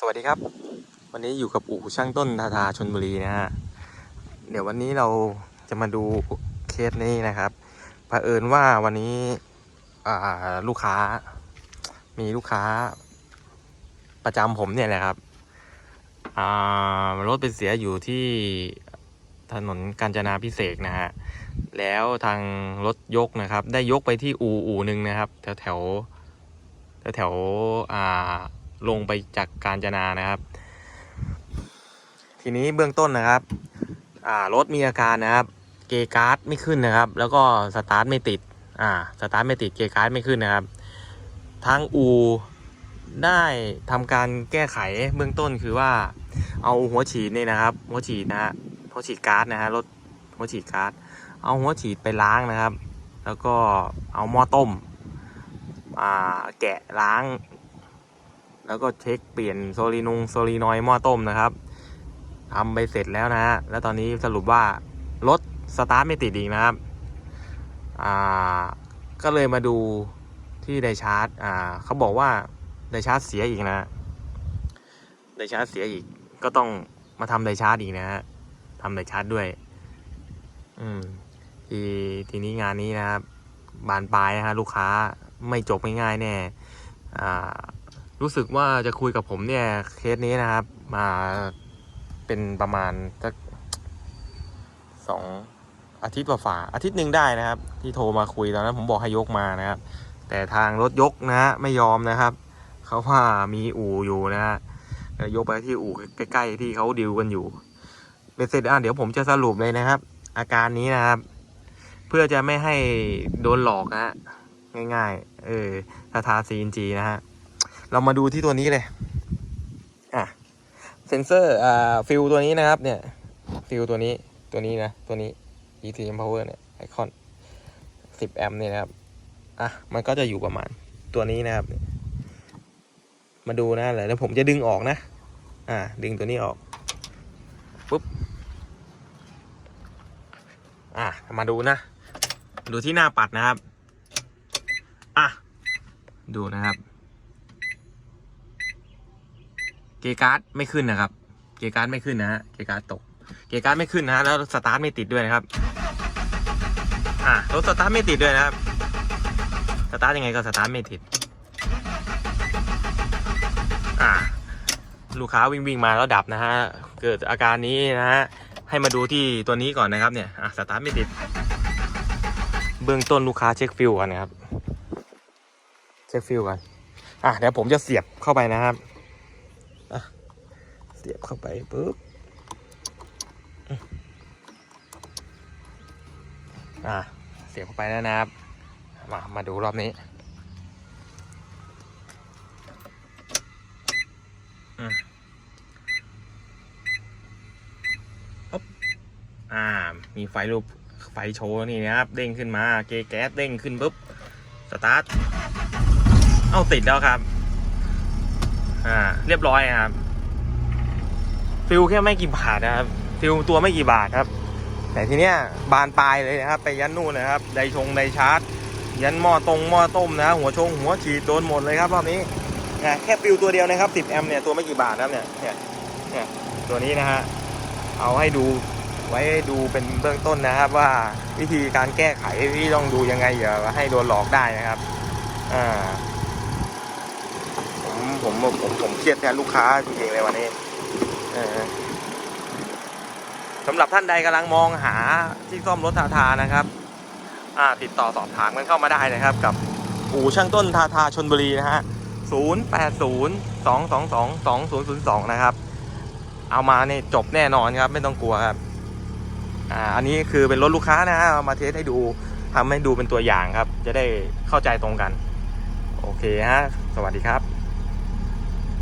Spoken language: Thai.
สวัสดีครับ วันนี้อยู่กับอู่ช่างต้นทาทาชนบุรีนะฮะเดี๋ยววันนี้เราจะมาดูเคสนี้นะครับเผอิญว่าวันนี้ลูกค้า มีลูกค้า ประจำผมเนี่ยแหละครับรถไปเสียอยู่ที่ถนนกาญจนาพิเศษนะฮะแล้วทางรถยกนะครับ ได้ยกไปที่อู่อู่หนึ่งนะครับ แถวแถวแถวอ่า ลงไปจากการจนานะครับ ทีนี้เบื้องต้นนะครับ อ่ารถมีอาการนะครับ เกยร์การ์ดไม่ขึ้นนะครับ แล้วก็สตาร์ทไม่ติด อ่าสตาร์ทไม่ติดเกยร์การ์ดไม่ขึ้นนะครับทางอูได้ทำการแก้ไขเบื้องต้นคือว่า เอาหัวฉีดนี่นะครับ หัวฉีดนะฮะหัวฉีดการ์ดนะฮะรถหัวฉีดการ์ดเอาหัวฉีดไปล้างนะครับ แล้วก็เอาหม้อต้มอ่าแกะล้าง แล้วก็เช็คเปลี่ยนโซลีนงโซลีนอยหม้อต้มนะครับทำไปเสร็จแล้วนะฮะแล้วตอนนี้สรุปว่ารถสตาร์ทไม่ติดอีกนะครับอ่าก็เลยมาดูที่ไดชาร์จอ่าเขาบอกว่าไดชาร์จเสียอีกนะไดชาร์จเสียอีก ก็ต้องมาทำไดชาร์จอีกนะฮะทำไดชาร์จด้วย อืมทีทีนี้งานนี้นะครับบานปลายนะฮะลูกค้าไม่จบง่ายแน่อ่า รู้สึกว่าจะคุยกับผมเนี่ยเคสนี้นะครับ มาเป็นประมาณสักสองอาทิตย์กว่าฝาอาทิตย์หนึ่งได้นะครับ ที่โทรมาคุยตอนนั้นผมบอกให้ยกมานะครับ แต่ทางรถยกนะฮะไม่ยอมนะครับเขาว่ามีอู่อยู่นะฮะยกไปที่อู่ใกล้ๆที่เขาดิวกันอยู่เป็นเสร็จอะเดี๋ยวผมจะสรุปเลยนะครับ อาการนี้นะครับ เพื่อจะไม่ให้โดนหลอกนะฮะง่าย ๆ เออทาทาซีนจีนะฮะ เรามาดูที่ตัวนี้เลย อะ เซนเซอร์ อ่า ฟิลตัวนี้นะครับ เนี่ย ฟิลตัวนี้ ตัวนี้นะ ตัวนี้ ECM power เนี่ย ไอคอน10 แอมป์เนี่ยนะครับ อะ มันก็จะอยู่ประมาณตัวนี้นะครับ มาดูนะเลยแล้วผมจะดึงออกนะ อ่า ดึงตัวนี้ออกปุ๊บ อะ มาดูนะ ดูที่หน้าปัดนะครับ อะ ดูนะครับ เกยร์การ์ดไม่ขึ้นนะครับ เกียร์การ์ดไม่ขึ้นนะฮะ เกียร์การ์ดตก เกียร์การ์ดไม่ขึ้นนะฮะ แล้วสตาร์ทไม่ติดด้วยนะครับ อะรถสตาร์ทไม่ติดด้วยนะครับ สตาร์ทยังไงก็สตาร์ทไม่ติด อะลูกค้าวิ่งวิ่งมาแล้วดับนะฮะ เกิดอาการนี้นะฮะ ให้มาดูที่ตัวนี้ก่อนนะครับเนี่ย อะสตาร์ทไม่ติด เบื้องต้นลูกค้าเช็คฟิลก่อนนะครับ เช็คฟิลก่อนอะเดี๋ยวผมจะเสียบเข้าไปนะครับ สียบเข้าไปปุ๊บอะเสียบเข้าไปแล้วนะครับ มามาดูรอบนี้อืออ่า มีไฟรูปไฟโชว์นี่นะครับ เด้งขึ้นมา เกแก๊สเด้งขึ้นปุ๊บ สตาร์ท เอาติดแล้วครับ อ่า เรียบร้อยครับ ฟิลแค่ไม่กี่บาทนะครับฟิลตัวไม่กี่บาทครับ แต่ทีเนี้ยบานปลายเลยนะครับ ไปยันนู่นนะครับไดชงไดชาร์จ ยันหม้อตรงหม้อต้มนะ หัวชงหัวฉีดโดนหมดเลยครับรอบนี้นะแค่ฟิลตัวเดียวนะครับ10แอมป์เนี่ยตัวไม่กี่บาทนะครับเนี่ยเนี่ยเนี่ยตัวนี้นะฮะเอาให้ดูไว้ดูเป็นเบื้องต้นนะครับ ว่าวิธีการแก้ไขที่ต้องดูยังไงอย่าให้โดนหลอกได้นะครับอ่าผมผมผมผมเครียดแทนลูกค้าจริงๆเลยวันนี้ สำหรับท่านใดกำลังมองหาที่ซ่อมรถทาทานะครับติดต่อสอบถามกันเข้ามาได้นะครับ กับอู่ช่างต้นทาทาชนบุรีนะฮะ 0 8 0 2 2 2 2 0 0 2 นะครับ เอามาเนี่ยจบแน่นอนครับ ไม่ต้องกลัวครับ อ่า อันนี้คือเป็นรถลูกค้านะฮะเอามาเทสให้ดูทำให้ดูเป็นตัวอย่างครับ จะได้เข้าใจตรงกัน โอเคฮะ สวัสดีครับ